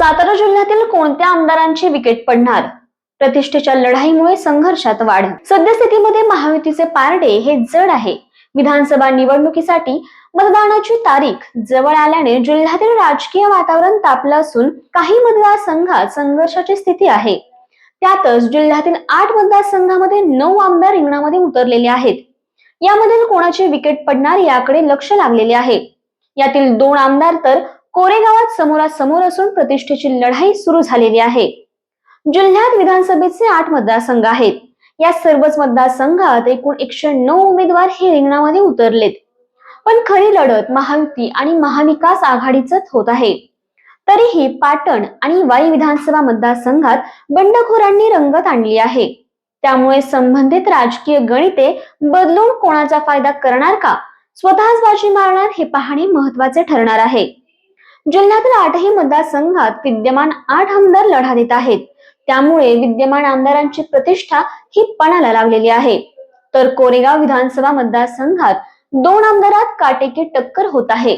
सातारा जिल्ह्यातील कोणत्या आमदारांची विकेट पडणार? प्रतिष्ठेच्या लढाईमुळे संघर्षात वाढ. सद्यस्थितीमध्ये महायुतीचे पारडे हे जड आहे. विधानसभा निवडणुकीसाठी मतदानाची तारीख जवळ आल्याने जिल्ह्यातील राजकीय वातावरण तापलं असून काही मतदारसंघात संघर्षाची स्थिती आहे. त्यातच जिल्ह्यातील आठ मतदारसंघामध्ये नऊ आमदार रिंगणामध्ये उतरलेले आहेत. यामधील कोणाची विकेट पडणार याकडे लक्ष लागलेले आहे. यातील दोन आमदार तर कोरेगावात समोरासमोर असून प्रतिष्ठेची लढाई सुरू झालेली आहे. जिल्ह्यात विधानसभेचे आठ मतदारसंघ आहेत. या सर्वच मतदारसंघात एकूण एकशे नऊ उमेदवार हे रिंगणामध्ये उतरलेत. पण खरी लढत महायुती आणि महाविकास आघाडीच होत आहे. तरीही पाटण आणि वाई विधानसभा मतदारसंघात बंडखोरांनी रंगत आणली आहे. त्यामुळे संबंधित राजकीय गणिते बदलून कोणाचा फायदा करणार का? स्वतःच बाजी मारणार हे पाहणे महत्त्वाचे ठरणार आहे. जिल्ह्यातील आठही मतदारसंघात विद्यमान आठ आमदार लढा देत आहेत. त्यामुळे विद्यमान आमदारांची प्रतिष्ठा ही पणाला लागलेली आहे. तर कोरेगाव विधानसभा मतदारसंघात दोन आमदारात काटेकी टक्कर होत आहे.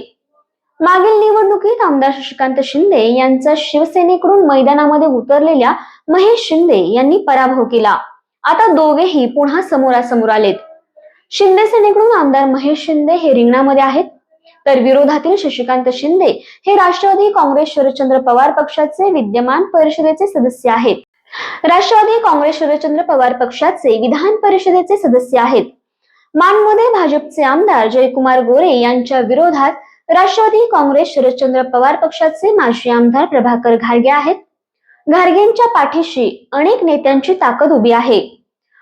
मागील निवडणुकीत आमदार शशिकांत शिंदे यांचा शिवसेनेकडून मैदानामध्ये उतरलेल्या महेश शिंदे यांनी पराभव केला. आता दोघेही पुन्हा समोरासमोर आलेत. शिंदे सेनेकडून आमदार महेश शिंदे हे रिंगणामध्ये आहेत. तर विरोधातील शशिकांत शिंदे हे राष्ट्रवादी काँग्रेस शरदचंद्र पवार पक्षाचे विद्यमान परिषदेचे सदस्य आहेत. राष्ट्रवादी काँग्रेस शरदचंद्र पवार पक्षाचे विधान परिषदेचे सदस्य आहेत. मानमध्ये भाजपचे आमदार जयकुमार गोरे यांच्या विरोधात राष्ट्रवादी काँग्रेस शरदचंद्र पवार पक्षाचे माजी आमदार प्रभाकर घारगे आहेत. घारगेंच्या पाठीशी अनेक नेत्यांची ताकद उभी आहे.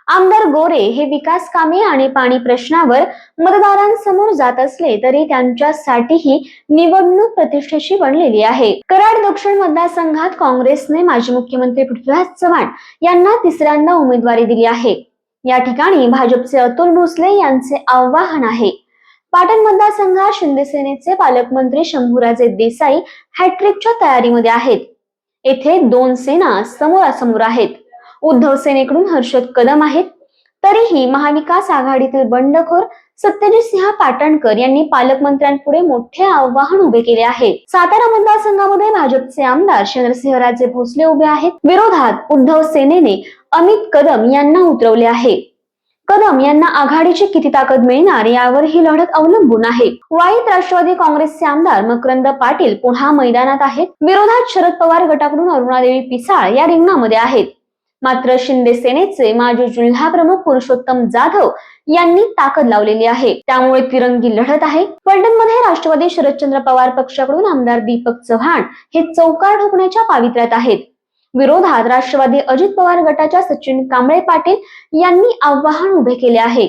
आमदार गोरे हे विकास कामे आणि पाणी प्रश्नावर मतदारांसमोर जात असले तरी त्यांच्यासाठीही निवडणूक प्रतिष्ठेची बनलेली आहे. कराड दक्षिण मतदारसंघात काँग्रेसने माजी मुख्यमंत्री पृथ्वीराज चव्हाण यांना तिसऱ्यांदा उमेदवारी दिली आहे. या ठिकाणी भाजपचे अतुल भोसले यांचे आव्हान आहे. पाटण मतदारसंघात शिंदेसेनेचे पालकमंत्री शंभूराजे देसाई हॅट्रिकच्या तयारीमध्ये आहेत. येथे दोन सेना समोरासमोर आहेत. उद्धव सेनेकडून हर्षद कदम आहेत. तरीही महाविकास आघाडीतील बंडखोर सत्यजित सिंह पाटणकर यांनी पालकमंत्र्यांपुढे मोठे आव्हान उभे केले आहे. सातारा मतदारसंघामध्ये भाजपचे आमदार चंद्रसिंहराजे भोसले उभे आहेत. विरोधात उद्धव सेनेने अमित कदम यांना उतरवले आहे. कदम यांना आघाडीची किती ताकद मिळणार यावर ही लढत अवलंबून आहे. वाईत राष्ट्रवादी काँग्रेसचे आमदार मकरंद पाटील पुन्हा मैदानात आहेत. विरोधात शरद पवार गटाकडून अरुणादेवी पिसाळ या रिंगणामध्ये आहेत. मात्र शिंदे सेनेचे माजी जिल्हा प्रमुख पुरुषोत्तम जाधव यांनी ताकद लावलेली आहे. त्यामुळे तिरंगी लढत आहे. फलटणमध्ये राष्ट्रवादी शरदचंद्र पवार पक्षाकडून आमदार दीपक चव्हाण हे चौकार ठोकण्याच्या पावित्र्यात आहेत. विरोधात राष्ट्रवादी अजित पवार गटाच्या सचिन कांबळे पाटील यांनी आव्हान उभे केले आहे.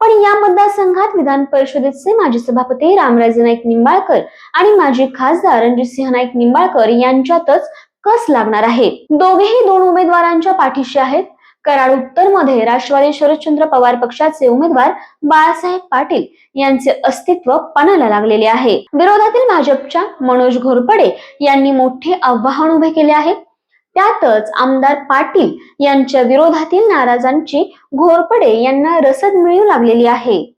पण या मतदारसंघात विधान परिषदेचे माजी सभापती रामराजे नाईक निंबाळकर आणि माजी खासदार रणजितसिंह नाईक निंबाळकर यांच्यातच कस लागणार आहे? दोघेही दोन उमेदवारांच्या पाठीशी आहेत. कराड उत्तरमध्ये राष्ट्रवादी शरदचंद्र पवार पक्षाचे उमेदवार बाळासाहेब पाटील यांचे अस्तित्व पणाला लागलेले आहे. विरोधातील भाजपच्या मनोज घोरपडे यांनी मोठे आव्हान उभे केले आहे. त्यातच आमदार पाटील यांच्या विरोधातील नाराजांची घोरपडे यांना रसद मिळू लागलेली आहे.